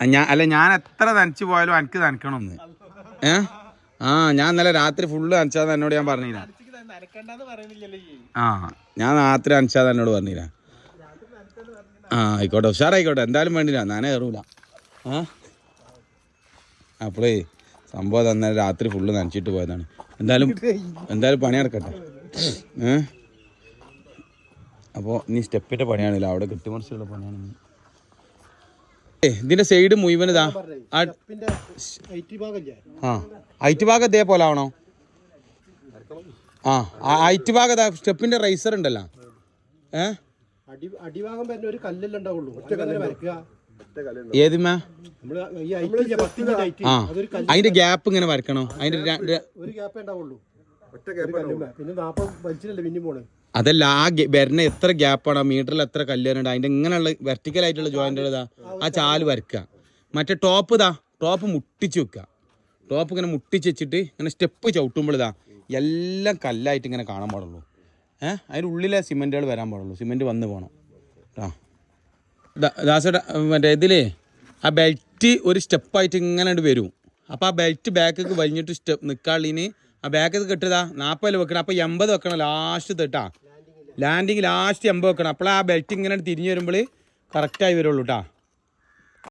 ഞാൻ അല്ല ഞാൻ എത്ര നനച്ചു പോയാലും എനിക്ക് നനക്കണമെന്ന് ഏ? ആ ഞാൻ ഇന്നലെ രാത്രി ഫുള്ള് നനച്ചാന്ന് എന്നോട് ഞാൻ പറഞ്ഞില്ല. ആ ഞാൻ രാത്രി നനച്ചാന്ന് എന്നോട് പറഞ്ഞില്ല. ആ ആയിക്കോട്ടെ ഉഷാറായിക്കോട്ടെ. എന്തായാലും വേണ്ടില്ല ഞാൻ കയറൂല ആ? അപ്പോളേ സംഭവം തന്നെ രാത്രി ഫുള്ള് നനച്ചിട്ട് പോയതാണ്. എന്തായാലും എന്തായാലും പണി നടക്കട്ടെ. ഏ? അപ്പോൾ നീ സ്റ്റെപ്പിന്റെ പണിയാണല്ലോ. അവിടെ കെട്ടിമറിച്ചുള്ള പണിയാണ് ഇനി. ഏ ഇതിന്റെ സൈഡ് മുഴുവൻ ഇതാ. ആ ഐറ്റി ഭാഗം ഇതേപോലെ ആവണോ? ആ ഐറ്റ് ഭാഗം സ്റ്റെപ്പിന്റെ റൈസർ ഉണ്ടല്ലോ. ഏ? ആ അതിന്റെ ഗ്യാപ്പ് ഇങ്ങനെ വരക്കണോ അതിന്റെ ഒരു ഗ്യാപ്പേ ഉണ്ടാവുള്ളൂ പിന്നെ നാപ്പം വലിച്ചിട്ടല്ലേ പിന്നെ പോണേ? അതല്ല ആ വരണ എത്ര ഗ്യാപ്പാണ് മീറ്ററിൽ എത്ര കല്ലുണ്ട് അതിന്റെ ഇങ്ങനെയുള്ള വെർട്ടിക്കൽ ആയിട്ടുള്ള ജോയിന്റ് ഇതാ ആ ചാൽ വരക്കുക. മറ്റേ ടോപ്പ് ഇതാ ടോപ്പ് മുട്ടിച്ച് വെക്കുക. ടോപ്പ് ഇങ്ങനെ മുട്ടിച്ച് വെച്ചിട്ട് ഇങ്ങനെ സ്റ്റെപ്പ് ചവിട്ടുമ്പോൾ ഇതാ എല്ലാം കല്ലായിട്ട് ഇങ്ങനെ കാണാൻ പാടുള്ളൂ. ഏഹ് അതിന്റെ ഉള്ളിലെ സിമെന്റുകൾ വരാൻ പാടുള്ളൂ. സിമെന്റ് വന്ന് പോകണം കേട്ടോ ദാസേട്ടാ മറ്റേ ഇതിലേ ആ ബെൽറ്റ് ഒരു സ്റ്റെപ്പായിട്ട് ഇങ്ങനെ വരും. അപ്പോൾ ആ ബെൽറ്റ് ബാക്കൊക്കെ വലിഞ്ഞിട്ട് സ്റ്റെപ്പ് നിൽക്കാളിന് ആ ബാക്കൊക്കെ കെട്ടതാ നാൽപ്പതിൽ വെക്കണം അപ്പോൾ എൺപത് വെക്കണം ലാസ്റ്റ് തൊട്ടാ. ലാൻഡിങ് ലാസ്റ്റ് എമ്പ് വെക്കണം. അപ്പോൾ ആ ബെൽറ്റ് ഇങ്ങനെ തിരിഞ്ഞ് വരുമ്പോൾ കറക്റ്റായി വരുള്ളൂ കേട്ടോ